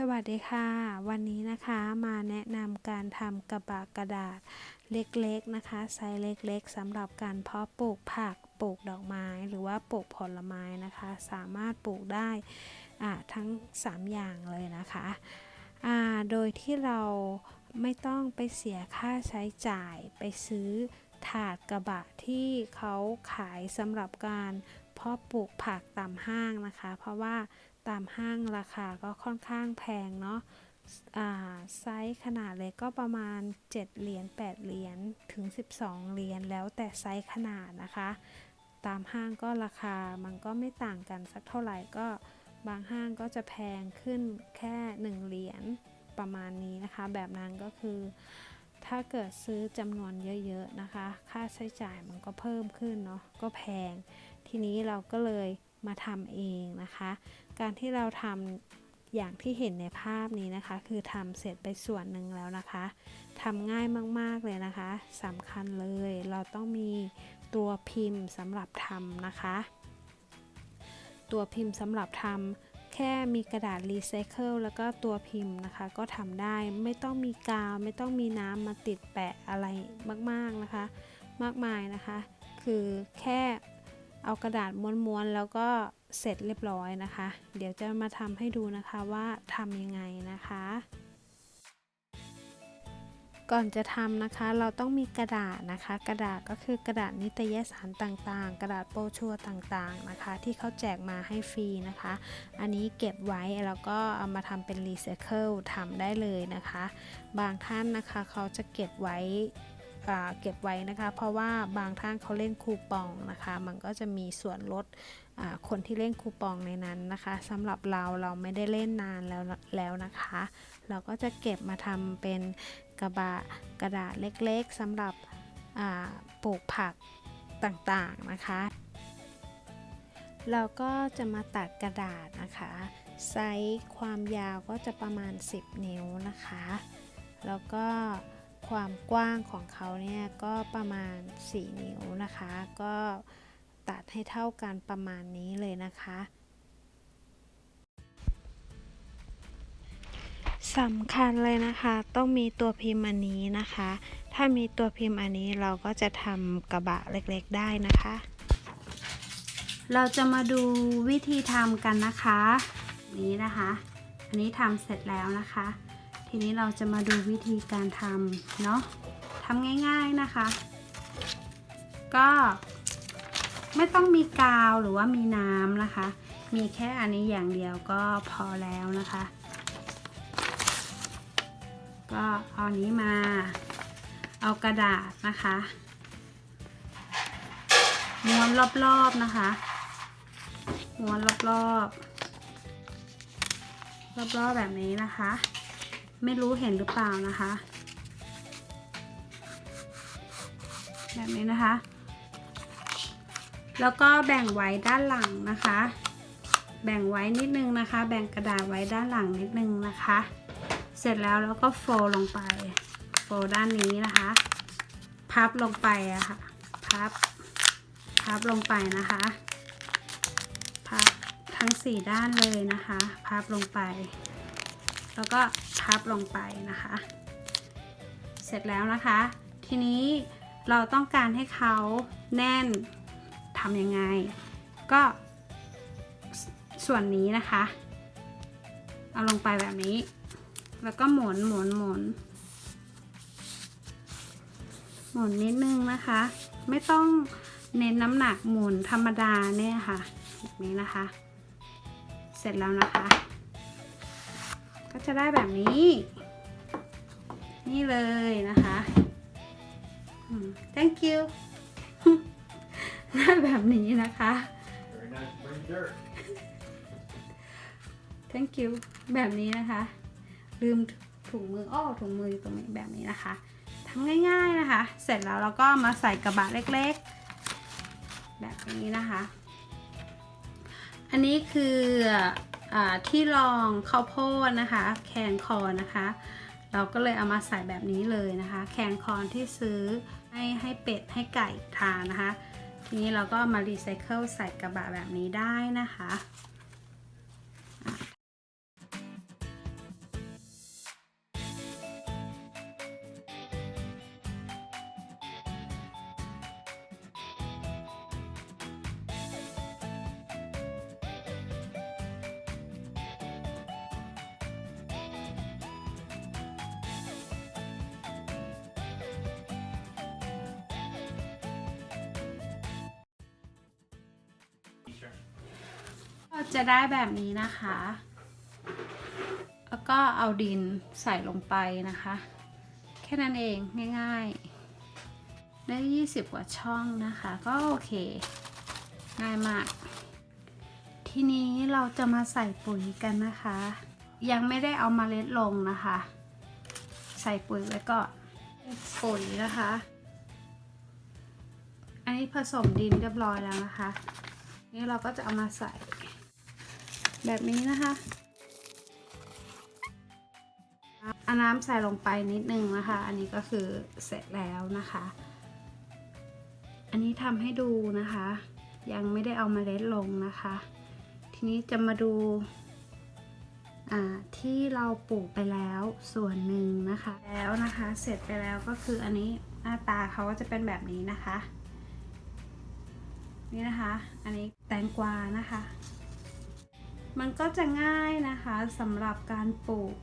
สวัสดีค่ะ วันนี้นะคะมาแนะนำการทำกระบะกระดาษเล็กๆนะคะไซส์เล็กๆสำหรับการเพาะปลูกผักปลูกดอกไม้ หรือว่าปลูกผลไม้นะคะ สามารถปลูกได้อ่าทั้ง 3 อย่างเลยนะคะอ่าโดยที่เราไม่ต้องไปเสียค่าใช้จ่ายไปซื้อถาดกระบะที่เขาขายสำหรับการ พาะปลูกผักตามห้างนะคะ เพราะว่าตามห้างราคาก็ค่อนข้างแพงเนาะไซส์ขนาดเล็กก็ประมาณ 7 เหรียญ 8 เหรียญ ถึง 12 เหรียญ แล้วแต่ไซส์ขนาดนะคะ ตามห้างก็ราคามันก็ไม่ต่างกันสักเท่าไหร่ก็บางห้างก็จะแพงขึ้นแค่ 1 เหรียญประมาณนี้นะคะ แบบนั้นก็คือ ถ้าเกิดซื้อจำนวนเยอะๆนะคะ ค่าใช้จ่ายมันก็เพิ่มขึ้นเนาะก็แพง ทีนี้เราก็เลยมาทำเองนะคะ การที่เราทำอย่างที่เห็นในภาพนี้นะคะ คือทำเสร็จไปส่วนหนึ่งแล้วนะคะทำง่ายมากๆเลยนะคะสำคัญเลยเราต้องมีตัวพิมพ์สำหรับทำนะคะ ตัวพิมพ์สำหรับทำ แค่มีกระดาษรีไซเคิลแล้วก็ตัวพิมพ์นะคะ ก็ทำได้ไม่ต้องมีกาว ไม่ต้องมีน้ำมาติดแปะอะไรมากๆนะคะ มากมายนะคะ คือแค่เอากระดาษม้วนๆแล้วก็เสร็จเรียบร้อยนะคะ เดี๋ยวจะมาทำให้ดูนะคะว่าทำยังไงนะคะ ก่อนจะทำนะคะเราต้องมีกระดาษนะคะ กระดาษก็คือกระดาษนิตยสารต่างๆ กระดาษโปรชัวร์ต่างๆนะคะ ที่เขาแจกมาให้ฟรีนะคะ อันนี้เก็บไว้แล้วก็เอามาทำเป็นรีไซเคิลทำได้เลยนะคะ บางท่านนะคะเขาจะเก็บไว้เก็บไว้นะคะ เพราะว่าบางท่านเขาเล่นคูปองนะคะ มันก็จะมีส่วนลดคนที่เล่นคูปองในนั้นนะคะสำหรับเราเราไม่ได้เล่นนานแล้วแล้วนะคะ เราก็จะเก็บมาทำเป็น กระบะกระดาษเล็กๆสำหรับปลูกผักต่างๆนะคะ เราก็จะมาตัดกระดาษนะคะ ไซส์ความยาวก็จะประมาณ 10 นิ้วนะคะ แล้วก็ความกว้างของเขาเนี่ยก็ประมาณ 4 นิ้วนะคะ ก็ตัดให้เท่ากันประมาณนี้เลยนะคะ สำคัญเลยนะคะ ต้องมีตัวพิมพ์อันนี้นะคะ ถ้ามีตัวพิมพ์อันนี้เราก็จะทำกระบะเล็กๆได้นะคะ เราจะมาดูวิธีทำกันนะคะ นี้นะคะ อันนี้ทำเสร็จแล้วนะคะ ทีนี้เราจะมาดูวิธีการทำเนาะทำง่ายๆนะคะ ก็ไม่ต้องมีกาวหรือว่ามีน้ำนะคะ มีแค่อันนี้อย่างเดียวก็พอแล้วนะคะ ก็เอานี้มา เอากระดาษนะคะม้วนรอบๆนะคะม้วนรอบๆรอบๆแบบนี้นะคะ ไม่รู้เห็นหรือเปล่านะคะ แบบนี้นะคะ แล้วก็แบ่งไว้ด้านหลังนะคะ แบ่งไว้นิดนึงนะคะ แบ่งกระดาษไว้ด้านหลังนิดนึงนะคะ เสร็จแล้วแล้วก็โฟลลงไป โฟลด้านนี้นะคะ พับลงไปอะค่ะ พับ พับลงไปนะคะ พับทั้งสี่ด้านเลยนะคะ พับลงไป แล้วก็พับลงไปนะคะ เสร็จแล้วนะคะ ทีนี้เราต้องการให้เขาแน่นทำยังไง ก็สส่วนนี้นะคะ เอาลงไปแบบนี้ แล้วก็หมุนหมุนหมุนหมุนนิดนึงนะคะ ไม่ต้องเน้นน้ำหนักหมุนธรรมดาเนี่ยค่ะแบบนี้นะคะ เสร็จแล้วนะคะ ก็จะได้แบบนี้ นี่เลยนะคะอืม thank you ได้แบบนี้นะคะ Very nice to bring dirt. thank you แบบนี้นะคะ ลืมถุงมืออ้อถุงมืออยู่ตรงนี้แบบนี้นะคะทำง่ายๆนะคะ เสร็จแล้วเราก็มาใส่กระบะเล็กๆ แบบนี้นะคะ อันนี้คืออที่รองข้าวโพดนะคะ แคนคอนะคะ เราก็เลยเอามาใส่แบบนี้เลยนะคะ แคนคอนที่ซื้อให้ให้เป็ดให้ไก่ทานนะคะ ทีนี้เราก็มารีไซเคิลใส่กระบะแบบนี้ได้นะคะ จะได้แบบนี้นะคะ แล้วก็เอาดินใส่ลงไปนะคะ แค่นั้นเองง่ายๆ ได้ 20 กว่าช่องนะคะ ก็โอเค ง่ายมาก ทีนี้เราจะมาใส่ปุ๋ยกันนะคะ ยังไม่ได้เอามาเล็ดลงนะคะ ใส่ปุ๋ยไว้ก่อนปุ๋ยนะคะ อันนี้ผสมดินเรียบร้อยแล้วนะคะ นี่เราก็จะเอามาใส่ แบบนี้นะคะเอาน้ำใส่ลงไปนิดนึงนะคะ อันนี้ก็คือเสร็จแล้วนะคะ อันนี้ทำให้ดูนะคะ ยังไม่ได้เอามาเล็ดลงนะคะ ทีนี้จะมาดูอ่าที่เราปลูกไปแล้วส่วนหนึ่งนะคะ แล้วนะคะเสร็จไปแล้วก็คืออันนี้หน้าตาเขาก็จะเป็นแบบนี้นะคะ นี่นะคะ อันนี้แตงกวานะคะ มันก็จะง่ายนะคะสำหรับการปลูก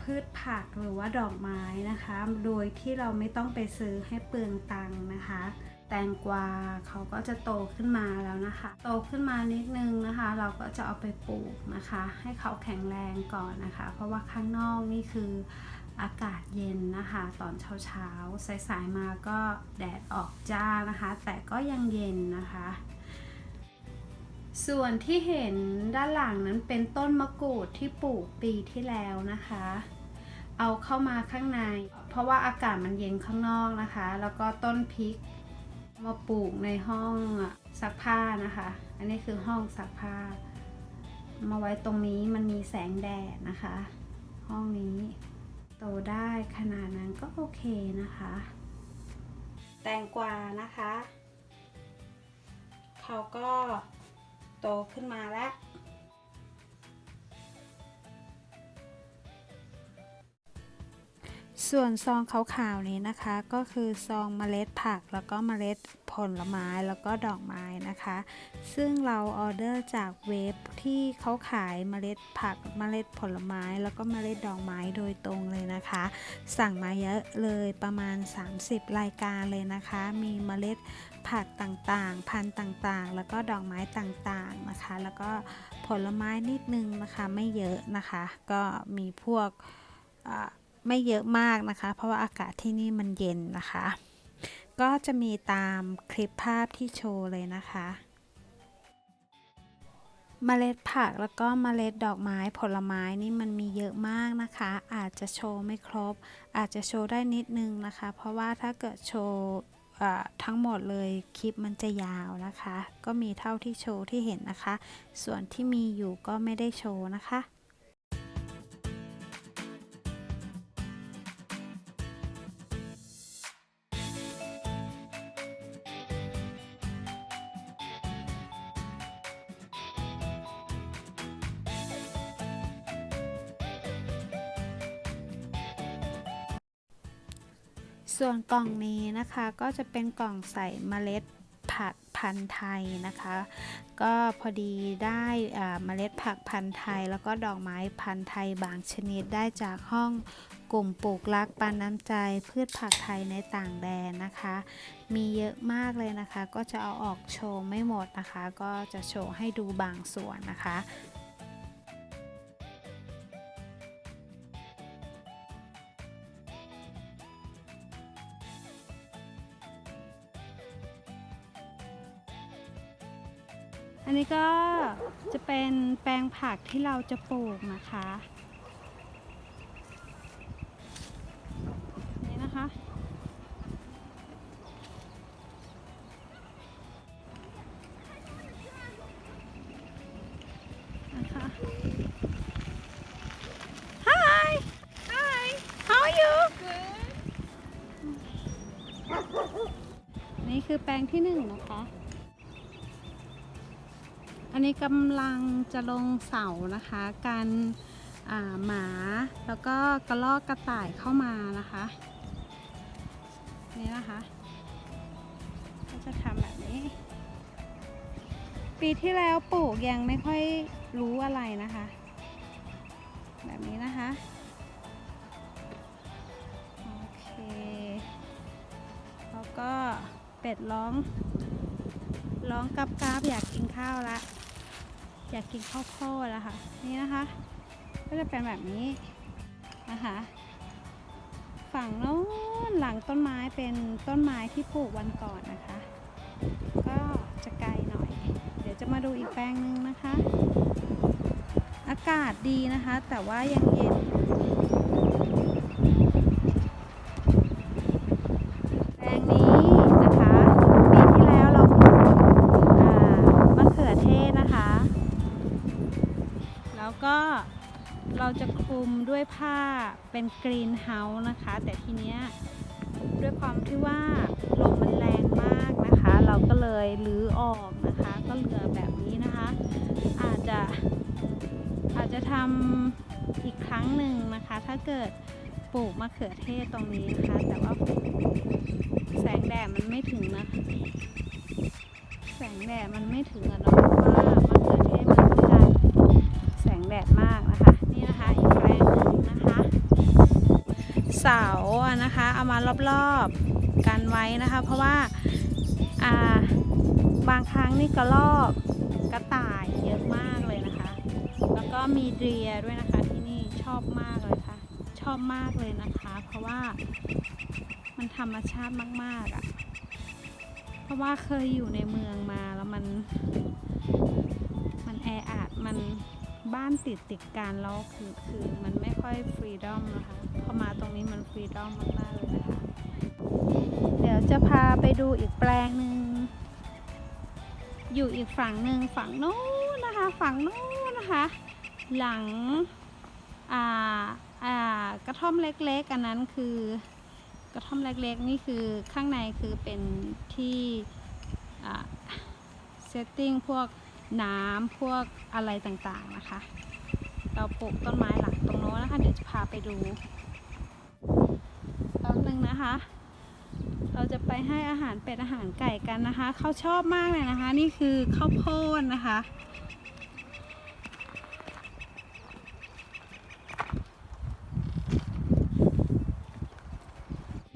พืชผักหรือว่าดอกไม้นะคะ โดยที่เราไม่ต้องไปซื้อให้เปลืองตังค์นะคะ แตงกวาเขาก็จะโตขึ้นมาแล้วนะคะ โตขึ้นมานิดนึงนะคะ เราก็จะเอาไปปลูกนะคะ ให้เขาแข็งแรงก่อนนะคะ เพราะว่าข้างนอกนี่คืออากาศเย็นนะคะ ตอนเช้าเช้าๆสายๆมาก็แดดออกจ้านะคะ แต่ก็ยังเย็นนะคะ ส่วนที่เห็นด้านหลังนั้นเป็นต้นมะกรูดที่ปลูกปีที่แล้วนะคะ เอาเข้ามาข้างใน เพราะว่าอากาศมันเย็นข้างนอกนะคะ แล้วก็ต้นพริกมาปลูกในห้องซักผ้านะคะ อันนี้คือห้องซักผ้า มาไว้ตรงนี้มันมีแสงแดดนะคะ ห้องนี้โตได้ขนาดนั้นก็โอเคนะคะ แตงกวานะคะ เขาก็ โตขึ้นมาแล้ว ส่วนซองขาวๆนี้นะคะก็คือซองเมล็ดผักแล้วก็เมล็ดผลไม้แล้วก็ดอกไม้นะคะ ซึ่งเราออเดอร์จากเว็บที่เขาขายเมล็ดผักเมล็ดผลไม้ แล้วก็เมล็ดดอกไม้โดยตรงเลยนะคะ สั่งมาเยอะเลยประมาณ 30 รายการเลยนะคะ มีเมล็ดผักต่างๆ พันธุ์ต่างๆ แล้วก็ดอกไม้ต่างๆนะคะ แล้วก็ผลไม้นิดนึงนะคะไม่เยอะนะคะ ก็มีพวกอ่า ไม่เยอะมากนะคะ เพราะว่าอากาศที่นี่มันเย็นนะคะ ก็จะมีตามคลิปภาพที่โชว์เลยนะคะเมล็ดผักแล้วก็เมล็ดดอกไม้ผลไม้นี่มันมีเยอะมากนะคะ อาจจะโชว์ไม่ครบ อาจจะโชว์ได้นิดนึงนะคะ เพราะว่าถ้าเกิดโชว์ทั้งหมดเลยคลิปมันจะยาวนะคะ ก็มีเท่าที่โชว์ที่เห็นนะคะ ส่วนที่มีอยู่ก็ไม่ได้โชว์นะคะ ส่วนกล่องนี้นะคะก็จะเป็นกล่องใส่เมล็ดผักพันธุ์ไทยนะคะ ก็พอดีได้เมล็ดผักพันธุ์ไทย แล้วก็ดอกไม้พันธุ์ไทยบางชนิดได้จากห้องกลุ่มปลูกรักปันน้ำใจพืชผักไทยในต่างแดนนะคะ มีเยอะมากเลยนะคะ ก็จะเอาออกโชว์ไม่หมดนะคะ ก็จะโชว์ให้ดูบางส่วนนะคะ นนี้ก็จะเป็นแปลงผักที่เราจะปลูกนะคะ นี่นะคะ นะคะ Hi Hi How are you นี่คือแปลงที่หนึ่งนะคะ อันนี้กำลังจะลงเสานะคะ การหมาแล้วก็กระรอกกระต่ายเข้ามานะคะ นี่นะคะ ก็จะทำแบบนี้ ปีที่แล้วปลูกยังไม่ค่อยรู้อะไรนะคะ แบบนี้นะคะโอเคแล้วก็เป็ดร้องร้องกับกราบอยากกินข้าวละ อยากกินข้าวโพดอะค่ะ นี่นะคะ ก็จะเป็นแบบนี้นะคะ ฝั่งโน้นหลังต้นไม้เป็นต้นไม้ที่ปลูกวันก่อนนะคะ ก็จะไกลหน่อย เดี๋ยวจะมาดูอีกแปลงหนึ่งนะคะ อากาศดีนะคะ แต่ว่ายังเย็น เราจะคลุมด้วยผ้าเป็นกรีนเฮาส์นะคะ แต่ทีเนี้ยด้วยความที่ว่าลมมันแรงมากนะคะ เราก็เลยรื้อออกนะคะ ก็เหลือแบบนี้นะคะ อาจจะอาจจะทำอีกครั้งหนึ่งนะคะ ถ้าเกิดปลูกมะเขือเทศตรงนี้นะคะ แต่ว่าแสงแดดมันไม่ถึงนะแสงแดดมันไม่ถึงอะเนาะเพราะว่ามะเขือเทศมันต้องการแสงแดดมากนะคะ นี่นะคะอีกแปลงหนึ่งนะคะ เสานะคะ เอามารอบๆกันไว้นะคะ เพราะว่าาบางครั้งนี่กระรอกกระต่ายเยอะมากเลยนะคะ แล้วก็มีเดียด้วยนะคะที่นี่ชอบมากเลยค่ะ ชอบมากเลยนะคะ เพราะว่ามันธรรมชาติมากๆอะ่ะ เพราะว่าเคยอยู่ในเมืองมาแล้วมัน มันแออัดมันบ้านติดติดกันแล้วคือคือมันไม่ค่อยฟรีดอมนะคะ พอมาตรงนี้มันฟรีดอมมากๆเลยนะคะ เดี๋ยวจะพาไปดูอีกแปลงหนึ่ง อยู่อีกฝั่งหนึ่งฝั่งโน้นนะคะ ฝั่งโน้นนะคะ หลัง อ่า อ่า กระท่อมเล็กๆ อันนั้นคือกระท่อมเล็กๆ นี่คือข้างในคือเป็นที่อ่าเซตติ้งพวกน้ำพวกอะไรต่างๆนะคะ เราปลูกต้นไม้หลังตรงโน้นนะคะ เดี๋ยวจะพาไปดู แป๊บนึงนะคะ เราจะไปให้อาหารเป็ดอาหารไก่กันนะคะ เขาชอบมากเลยนะคะ นี่คือข้าวโพดนะคะ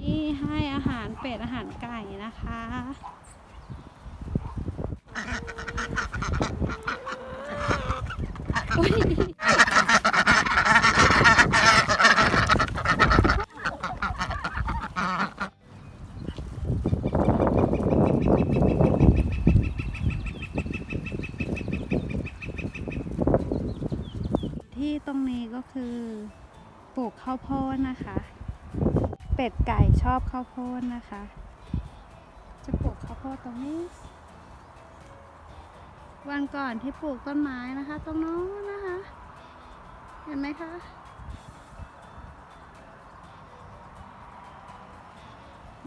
นี่ให้อาหารเป็ดอาหารไก่นะคะ อุ๊ยที่ตรงนี้ก็คือป ลูกข้าวโพดนะคะ เป็ดไก่ชอบข้าวโพดนะคะ จะปลูกข้าวโพดตรงนี้ วันก่อนที่ปลูกต้นไม้นะคะ ตรงโน้นนะคะ เห็นไหมคะ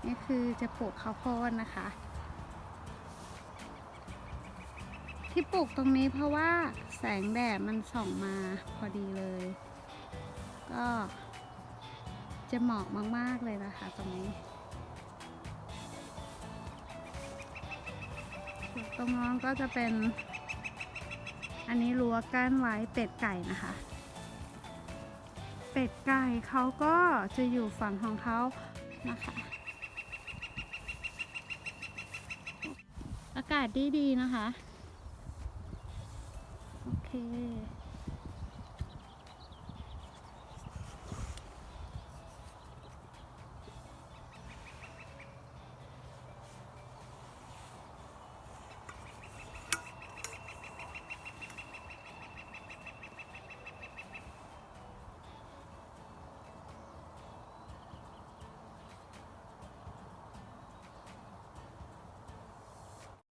นี่คือจะปลูกข้าวโพดนะคะ ที่ปลูกตรงนี้เพราะว่าแสงแดดมันส่องมาพอดีเลย จะเหมาะมาก ๆ เลยนะคะตรงนี้ตรงน้องก็จะเป็น อันนี้รั้วกั้นไว้เป็ดไก่นะคะ เป็ดไก่เขาก็จะอยู่ฝั่งของเขานะคะอากาศดี ๆ นะคะ โอเค